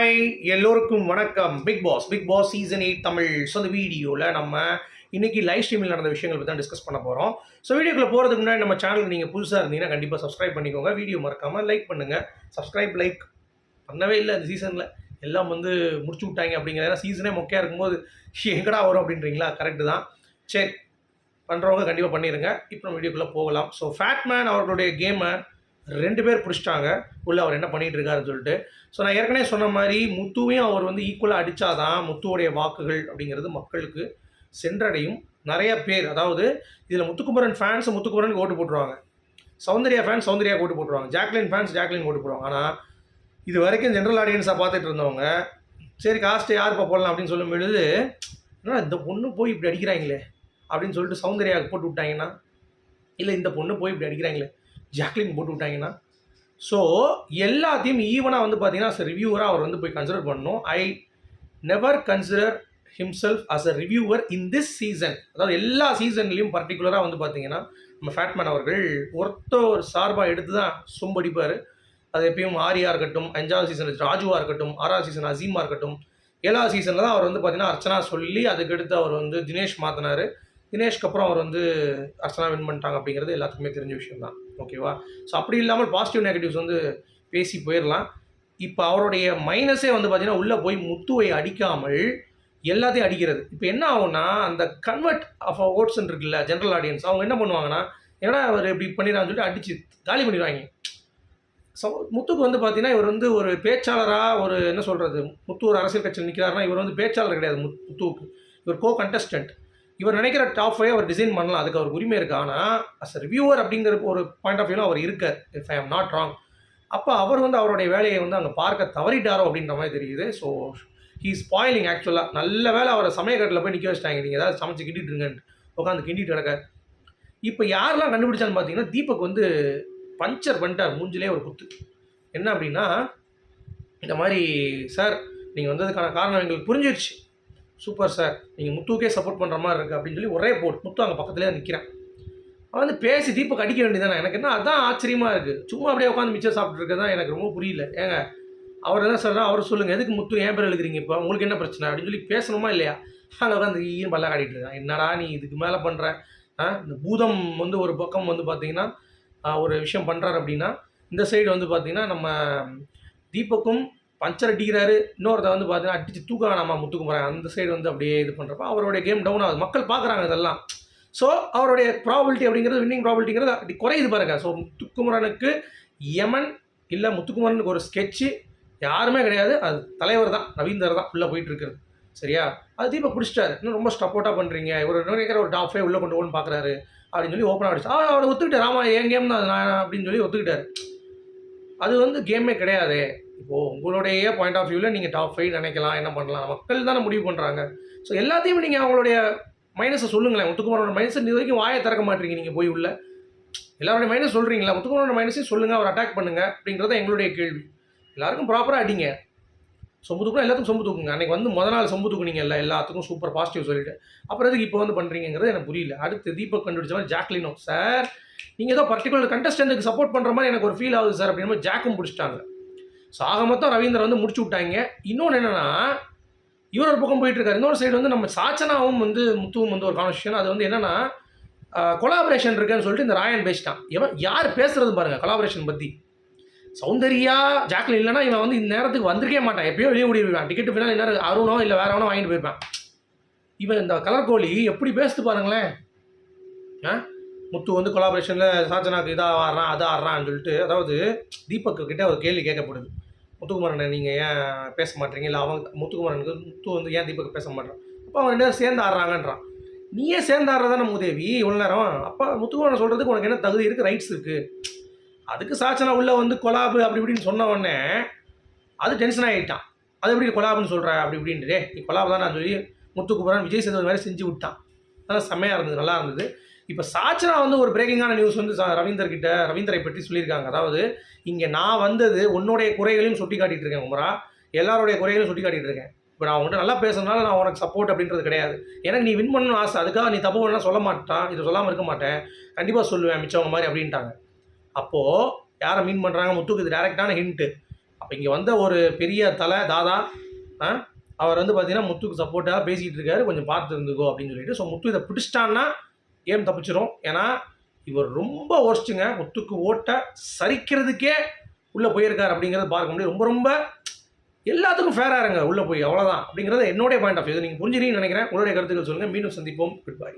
Hi எல்லோருக்கும் வணக்கம். Bigg Boss Bigg Boss season eight Tamil so அந்த வீடியோவில் நம்ம இன்றைக்கி லைவ் ஸ்ட்ரீமில் நடந்த விஷயங்கள் பற்றி தான் டிஸ்கஸ் பண்ண போகிறோம் ஸோ வீடியோக்குள்ள போகிறதுக்கு முன்னாடி நம்ம சேனலுக்கு நீங்கள் புதுசாக இருந்தீங்கன்னா கண்டிப்பாக சப்ஸ்கிரைப் பண்ணிக்கோங்க. வீடியோ மறக்காமல் லைக் பண்ணுங்கள் சப்ஸ்கிரைப் லைக் பண்ணவே இல்லை இந்த சீசனில் எல்லாம் வந்து முடிச்சு விட்டாங்க அப்படிங்கிற சீசனே மொக்கையாக இருக்கும்போது எங்கடா வரும்? அப்படின்றீங்களா? கரெக்டு தான். சரி பண்ணுறவங்க கண்டிப்பாக பண்ணிடுங்க இப்போ நம்ம வீடியோக்குள்ளே போகலாம். ஸோ ஃபேட்மேன் அவர்களுடைய கேமை ரெண்டு பேர் பிடிச்சிட்டாங்க. உள்ளே அவர் என்ன பண்ணிகிட்டு இருக்காருன்னு சொல்லிட்டு. ஸோ நான் ஏற்கனவே சொன்ன மாதிரி முத்துவையும் அவர் வந்து ஈக்குவலாக அடித்தாதான் முத்துவோடைய வாக்குகள் அப்படிங்கிறது மக்களுக்கு சென்றடையும். நிறைய பேர் அதாவது இதில் முத்துக்குமரன் ஃபேன்ஸ் முத்துக்குமரன் ஓட்டு போட்டுருவாங்க. சௌந்தர்யா ஃபேன்ஸ் சௌந்தர்யா ஓட்டு போட்டுருவாங்க. ஜாக்லின் ஃபேன்ஸ் ஜாக்லின் ஓட்டு போடுவாங்க. ஆனால் இது வரைக்கும் ஜென்ரல் ஆடியன்ஸாக பார்த்துட்டு இருந்தவங்க சரி காஸ்ட்டு யாருப்பா போடலாம் அப்படின்னு சொல்லும் பொழுது என்ன இந்த பொண்ணு போய் இப்படி அடிக்கிறாங்களே அப்படின்னு சொல்லிட்டு சௌந்தர்யாவுக்கு போட்டு விட்டாங்கன்னா இல்லை இந்த பொண்ணு போய் இப்படி அடிக்கிறாங்களே ஜாக்லின் போட்டு விட்டாங்கன்னா ஸோ எல்லாத்தையும் ஈவனாக வந்து பார்த்தீங்கன்னா ரிவ்யூவராக அவர் வந்து போய் கன்சிடர் பண்ணணும். I never consider himself as a reviewer in this season அதாவது எல்லா சீசன்லேயும் பர்டிகுலராக வந்து பார்த்தீங்கன்னா நம்ம ஃபேட்மேன் அவர்கள் ஒருத்த ஒரு சார்பாக எடுத்து தான் சொம்படிப்பார். அது எப்பயும் ஆரியா இருக்கட்டும் அஞ்சாவது சீசன் ராஜுவாக இருக்கட்டும் ஆறாவது சீசன் அசீமாக இருக்கட்டும் ஏழாவது சீசனில் தான் அவர் வந்து பார்த்தீங்கன்னா அர்ச்சனா சொல்லி அதுக்கடுத்து அவர் வந்து தினேஷ் மாற்றினார் தினேஷ்க்கு அப்புறம் அவர் வந்து அர்ச்சனா வின் பண்ணிட்டாங்க அப்படிங்கிறது எல்லாத்துக்குமே தெரிஞ்ச விஷயம் தான் ஓகேவா ஸோ அப்படி இல்லாமல் பாசிட்டிவ் நெகட்டிவ்ஸ் வந்து பேசி போயிடலாம் இப்போ அவருடைய மைனஸே வந்து பார்த்திங்கன்னா உள்ளே போய் முத்துவை அடிக்காமல் எல்லாத்தையும் அடிக்கிறது. இப்போ என்ன ஆகும்னா அந்த கன்வெர்ட் ஆஃப் ஓட்ஸ் இருக்குல்ல ஜென்ரல் ஆடியன்ஸ் அவங்க என்ன பண்ணுவாங்கன்னா ஏன்னா அவர் இப்படி பண்ணிடுறான்னு சொல்லிட்டு அடித்து காலி பண்ணிடுவாங்க. ஸோ முத்துக்கு வந்து பார்த்தீங்கன்னா இவர் வந்து ஒரு பேச்சாளராக ஒரு என்ன சொல்கிறது முத்து ஒரு அரசியல் கட்சியில் நிற்கிறாருன்னா இவர் வந்து பேச்சாளர் கிடையாது முத்- முத்துவுக்கு. இவர் கோ கண்டஸ்டன்ட் இவர் நினைக்கிற டாப் ஃபைவ் அவர் டிசைன் பண்ணலாம். அதுக்கு அவர் உரிமை இருக்குது ஆனால் அஸ் ரிவ்யூவர் அப்படிங்கிற ஒரு பாயிண்ட் ஆஃப் வியூவில் அவர் இருக்கார். If I am not wrong அப்போ அவர் வந்து அவருடைய வேலையை வந்து அங்கே பார்க்க தவறிட்டாரோ அப்படின்ற மாதிரி தெரியுது. ஸோ ஹீ ஸ்பாயிலிங் ஆக்சுவலாக நல்ல வேலை அவரை சமயக்கட்டில் போய் நிற்க வச்சிட்டாங்க. நீங்கள் ஏதாவது சமைச்சு கிண்டிட்டு இருங்கன்ட்டு உட்காந்து கிண்டிட்டு கிடக்க இப்போ யாரெல்லாம் கண்டுபிடிச்சான்னு பார்த்தீங்கன்னா தீபக் வந்து பஞ்சர் பண்ணிட்டார். மூஞ்சிலே ஒரு குத்து. என்ன அப்படின்னா இந்த மாதிரி சார் நீங்கள் வந்ததுக்கான காரணம் எங்களுக்கு புரிஞ்சிருச்சு. சூப்பர் சார் நீங்கள் முத்துவுக்கே சப்போர்ட் பண்ணுற மாதிரி இருக்குது அப்படின்னு சொல்லி ஒரே போட் முத்து அங்கே பக்கத்துலேயே நிற்கிறேன் அவன் வந்து பேசி தீபக் அடிக்க வேண்டியதானே எனக்கு என்ன அதான் ஆச்சரியமாக இருக்குது சும்மா அப்படியே உட்காந்து மிச்சம் சாப்பிட்ருக்கிறது தான் எனக்கு ரொம்ப புரியல. ஏங்க அவர் என்ன சொல்கிறா அவர் சொல்லுங்கள் எதுக்கு முத்து ஏன் பேர் எழுதுறீங்க இப்போ? உங்களுக்கு என்ன பிரச்சனை? அப்படின்னு சொல்லி பேசணுமா இல்லையா? அங்கே உட்காந்து ஈயும் பல்ல காட்டிட்டு இருக்கான். என்னடா நீ இதுக்கு மேலே பண்ணுற இந்த பூதம் வந்து ஒரு பக்கம் வந்து பார்த்தீங்கன்னா ஒரு விஷயம் பண்ணுறாரு அப்படின்னா இந்த சைடு வந்து பார்த்தீங்கன்னா நம்ம தீபக்கும் பஞ்சர் அடிக்கிறாரு. இன்னொருத்த வந்து பார்த்தீங்கன்னா அடிச்சு தூக்கானாமா முத்துக்குமரன் முத்துக்கு போகிறாங்க அந்த சைடு வந்து அப்படியே இது பண்ணுறப்ப அவருடைய கேம் டவுன் ஆகுது. மக்கள் பார்க்குறாங்க இதெல்லாம். ஸோ அவருடைய ப்ராபிலிட்டி அப்படிங்கிறது வின்னிங் ப்ராபிலிட்டிங்கிறது அப்படி குறையுது பாருங்க. ஸோ முத்துக்குமரனுக்கு யமன் இல்லை முத்துக்குமரனுக்கு ஒரு ஸ்கெட்சு யாருமே கிடையாது. அது தலைவர் தான் ரவீந்தர் தான் உள்ளே போயிட்டு இருக்கிறது. சரியா? அது தீபக் பிடிச்சிட்டாரு. இன்னும் ரொம்ப சப்போர்ட்டாக பண்ணுறீங்க ஒரு நினைக்கிற ஒரு டாப் ஃபைவ் உள்ளே கொண்டு போகணும்னு பார்க்குறாரு அப்படின்னு சொல்லி ஓப்பனாக ஆகிடுச்சு ஆ அவர் ஒத்துக்கிட்டார். ஆமாம் என் கேம் தான் அது. நான் அப்படின்னு சொல்லி ஒத்துக்கிட்டார். அது வந்து கேமே கிடையாது. இப்போது உங்களுடைய பாயிண்ட் ஆஃப் வியூவில் நீங்கள் டாப் ஃபைவ் நினைக்கலாம் என்ன பண்ணலாம்? மக்கள் தானே முடிவு பண்ணுறாங்க ஸோ எல்லாத்தையும் நீங்கள் அவங்களுடைய மைனஸை சொல்லுங்களேன். முத்துக்குமாரோட மைனஸை இது வரைக்கும் வாயை திறக்க மாட்டீங்க நீங்கள் போய் உள்ள. எல்லாருடைய மைனஸ் சொல்கிறீங்களா முத்துக்குமாரோட மைனஸையும் சொல்லுங்கள் அவர் அட்டாக் பண்ணுங்க அப்படிங்கிறது எங்களுடைய கேள்வி. எல்லாருக்கும் ப்ராப்பராக அடிங்க. சொம்பு தூக்கம் எல்லாத்துக்கும் சொம்பு தூக்குங்க. அன்றைக்கி வந்து முத நாள் சொம்பு தூக்குனீங்க இல்லை எல்லாத்துக்கும் சூப்பர் பாசிட்டிவ் சொல்லிட்டு. அப்புறம் எதுக்கு இப்போ வந்து பண்ணுறீங்கிறது எனக்கு புரியல. அடுத்து தீபக் கண்டுபிடிச்ச மாதிரி ஜாக்லினோ சார் நீங்கள் ஏதோ பர்டிகுலர் கண்டஸ்டன்ட்டுக்கு சப்போர்ட் பண்ணுற மாதிரி எனக்கு ஒரு ஃபீல் ஆகுது சார் அப்படின்னு ஜாக்கும் பிடிச்சிட்டாங்க. ஸோ ஆக மொத்தம் ரவீந்திரன் வந்து முடிச்சு விட்டாங்க. இன்னொன்று என்னென்னா இவர் ஒரு பக்கம் போயிட்டுருக்காரு. இன்னொரு சைடு வந்து நம்ம சாச்சனாவும் வந்து முத்துவும் வந்து ஒரு கான்வர்சேஷன் அது வந்து என்னென்னா கொலாபரேஷன் இருக்குன்னு சொல்லிட்டு இந்த ராயன் பேசிட்டான். இவன் யார் பேசுறது பாருங்கள் கொலாபரேஷன் பற்றி சௌந்தர்யா ஜாக்லின் இல்லைன்னா இவன் வந்து இந்த நேரத்துக்கு வந்திருக்கே மாட்டான். எப்பயோ வெளியே ஓடி போயிருப்பான் டிக்கெட் பின்னால் இன்னும் அருணோ இல்லை வேற எவனோ வாங்கிட்டு போயிருப்பான். இவன் இந்த கலர் கோழி எப்படி பேசுது பாருங்களேன். ஆ? முத்து வந்து கொலாபரேஷனில் சாச்சனாக்கு இதாக ஆடுறான் அதை ஆடுறான்னு சொல்லிட்டு அதாவது தீபக்கு கிட்டே ஒரு கேள்வி கேட்கப்படுது. முத்துக்குமரனை நீங்கள் ஏன் பேச மாட்டீங்க? இல்லை அவங்க முத்துக்குமரனுக்கு முத்து வந்து ஏன் தீபக் பேச மாட்டான் அப்போ அவன் ரெண்டு சேர்ந்து ஆடுறாங்கன்றான். நீயே சேர்ந்து ஆடுறதானே மூதேவி இவ்வளோ நேரம். அப்போ முத்துக்குமரன் சொல்கிறதுக்கு உனக்கு என்ன தகுதி இருக்குது ரைட்ஸ் இருக்குது அதுக்கு சாச்சனா உள்ளே வந்து கொலாபு அப்படி இப்படின்னு சொன்ன உடனே அது டென்ஷன் ஆகிட்டான் அது எப்படி கொலாபுன்னு சொல்கிற அப்படி இப்படின்ட்டு. நீ கொலாபு தான் நான் சொல்லி முத்துக்குமரன் விஜய் சேதுபதி மாதிரி செஞ்சு விட்டான். அதெல்லாம் செம்மையாக இருந்தது நல்லா இருந்தது. இப்போ சாச்சனா வந்து ஒரு பிரேக்கிங்கான நியூஸ் வந்து ரவீந்தர் கிட்ட ரவீந்தரை பற்றி சொல்லியிருக்காங்க. அதாவது இங்கே நான் வந்தது உன்னுடைய குறைகளையும் சுட்டி காட்டிட்டு இருக்கேன் உமரா எல்லாருடைய குறைகளையும் சுட்டி காட்டிட்டு இருக்கேன். இப்போ நான் உங்கள்கிட்ட நல்லா பேசுறதுனால நான் உனக்கு சப்போர்ட் அப்படின்றது கிடையாது. எனக்கு நீ வின் பண்ணணும்னு ஆசை. அதுக்காக நீ தப்பு பண்ணலாம் சொல்ல மாட்டான். இதை சொல்லாமல் இருக்க மாட்டேன். கண்டிப்பாக சொல்லுவேன் மிச்சவங்க மாதிரி அப்படின்ட்டாங்க. அப்போது யாரை மீன் பண்ணுறாங்க முத்துக்கு இது டேரெக்டான ஹிண்ட்டு அப்போ இங்கே வந்த ஒரு பெரிய தலை தாதா ஆ, அவர் வந்து பார்த்தீங்கன்னா முத்துக்கு சப்போர்ட்டாக பேசிக்கிட்டு இருக்காரு. கொஞ்சம் பார்த்து இருந்துக்கோ அப்படின்னு சொல்லிட்டு. ஸோ முத்து இதை பிடிச்சிட்டான்னா கேம் தப்பிச்சிடும் ஏன்னா இவர் ரொம்ப ஒர்ஸ்ட்டுங்க முத்துக்கு ஓட்டை சரிக்கிறதுக்கே உள்ளே போயிருக்கார் அப்படிங்கிறத பார்க்க முடியும் ரொம்ப ரொம்ப எல்லாத்துக்கும் ஃபேராக இருங்க உள்ளே போய். அவ்வளோதான் அப்படிங்கிறது என்னுடைய பாயிண்ட் ஆஃப் வியூ நீங்கள் புரிஞ்சுறீங்கன்னு நினைக்கிறேன். உங்களுடைய கருத்துக்கள் சொல்லுங்கள் மீண்டும் சந்திப்போம். Good bye